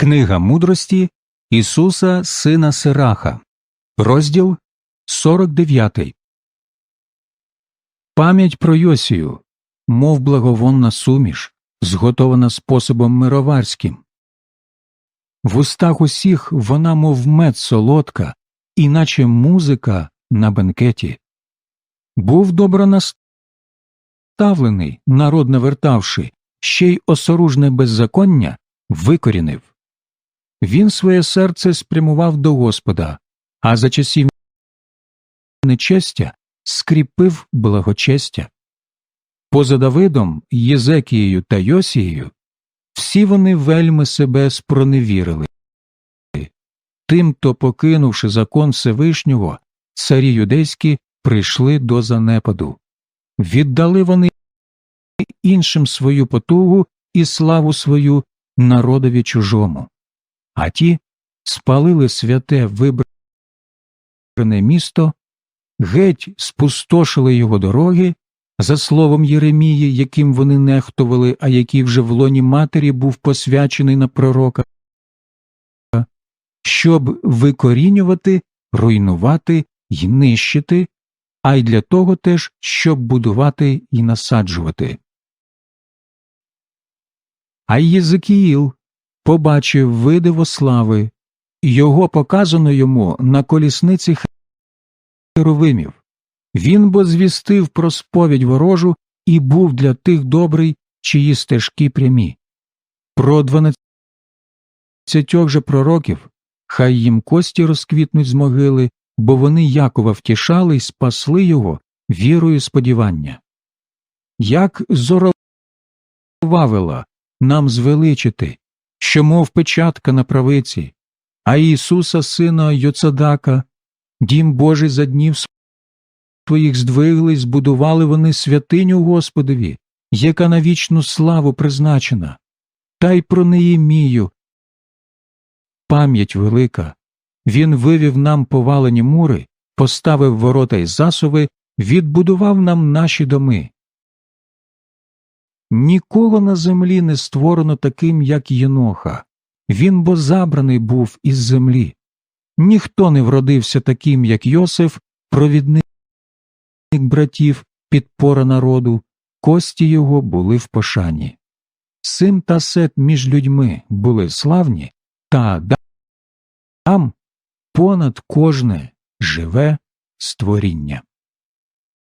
Книга мудрості Ісуса Сина Сираха, розділ 49. Пам'ять про Йосію, мов благовонна суміш, зготована способом мироварським. В устах усіх вона, мов мед солодка, іначе музика на бенкеті. Був добро наставлений, народ навертавши, ще й осоружне беззаконня викорінив. Він своє серце спрямував до Господа, а за часів нечестя скріпив благочестя. Поза Давидом, Єзекією та Йосією всі вони вельми себе спроневірили. Тим, то, покинувши закон Всевишнього, царі юдейські прийшли до занепаду. Віддали вони іншим свою потугу і славу свою народові чужому а ті спалили святе вибране місто, геть спустошили його дороги, за словом Єремії, яким вони нехтували, а який вже в лоні матері був посвячений на пророка, щоб викорінювати, руйнувати й нищити, а й для того теж, щоб будувати і насаджувати. А Єзекіїл побачив видиво слави, його показано йому на колісниці херовимів. Він бо звістив про сповідь ворожу і був для тих добрий, чиї стежки прямі. Про дванадцятьох же пророків хай їм кості розквітнуть з могили, бо вони Якова втішали й спасли його вірою сподівання. Як зоровавила нам звеличити, що мов печатка на правиці, а Ісуса Сина Йоцадака, дім Божий за днів своїх здвигли, збудували вони святиню Господові, яка на вічну славу призначена, та й про Неємію. Пам'ять велика. Він вивів нам повалені мури, поставив ворота й засови, відбудував нам наші доми. Нікого на землі не створено таким, як Єноха. Він бо забраний був із землі. Ніхто не вродився таким, як Йосиф, провідник братів, підпора народу, кості його були в пошані. Сим та сет між людьми були славні, та там понад кожне живе створіння.